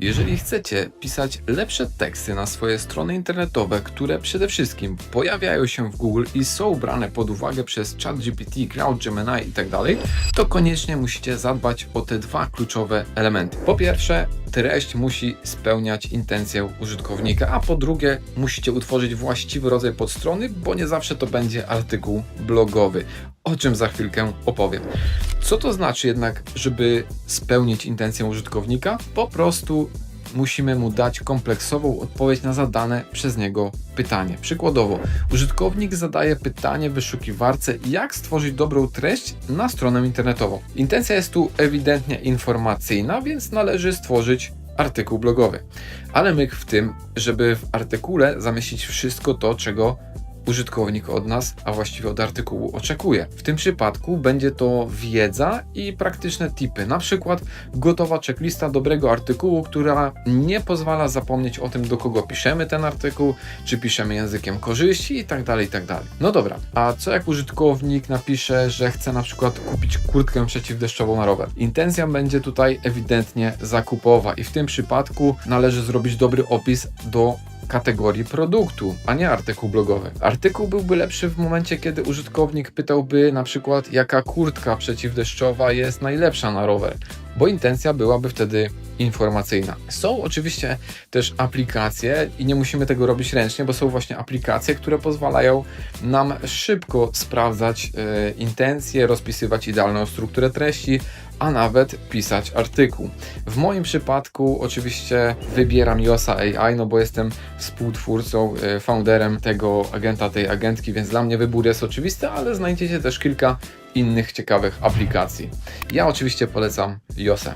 Jeżeli chcecie pisać lepsze teksty na swoje strony internetowe, które przede wszystkim pojawiają się w Google i są brane pod uwagę przez ChatGPT, Cloud Gemini itd., to koniecznie musicie zadbać o te dwa kluczowe elementy. Po pierwsze, treść musi spełniać intencję użytkownika, a po drugie, musicie utworzyć właściwy rodzaj podstrony, bo nie zawsze to będzie artykuł blogowy. O czym za chwilkę opowiem. Co to znaczy jednak, żeby spełnić intencję użytkownika? Po prostu musimy mu dać kompleksową odpowiedź na zadane przez niego pytanie. Przykładowo, użytkownik zadaje pytanie w wyszukiwarce, jak stworzyć dobrą treść na stronę internetową. Intencja jest tu ewidentnie informacyjna, więc należy stworzyć artykuł blogowy. Ale myk w tym, żeby w artykule zamieścić wszystko to, czego użytkownik od nas, a właściwie od artykułu oczekuje. W tym przypadku będzie to wiedza i praktyczne tipy, na przykład gotowa checklista dobrego artykułu, która nie pozwala zapomnieć o tym, do kogo piszemy ten artykuł, czy piszemy językiem korzyści i tak dalej, i tak. No dobra, a co jak użytkownik napisze, że chce na przykład kupić kurtkę przeciwdeszczową na rower? Intencja będzie tutaj ewidentnie zakupowa i w tym przypadku należy zrobić dobry opis do kategorii produktu, a nie artykuł blogowy. Artykuł byłby lepszy w momencie, kiedy użytkownik pytałby na przykład, jaka kurtka przeciwdeszczowa jest najlepsza na rower, bo intencja byłaby wtedy informacyjna. Są oczywiście też aplikacje i nie musimy tego robić ręcznie, bo są właśnie aplikacje, które pozwalają nam szybko sprawdzać e, intencje, rozpisywać idealną strukturę treści, a nawet pisać artykuł. W moim przypadku oczywiście wybieram Yosa AI, no bo jestem współtwórcą, e, founderem tego agenta, tej agentki, więc dla mnie wybór jest oczywisty, ale znajdziecie też kilka innych ciekawych aplikacji. Ja oczywiście polecam Yosę.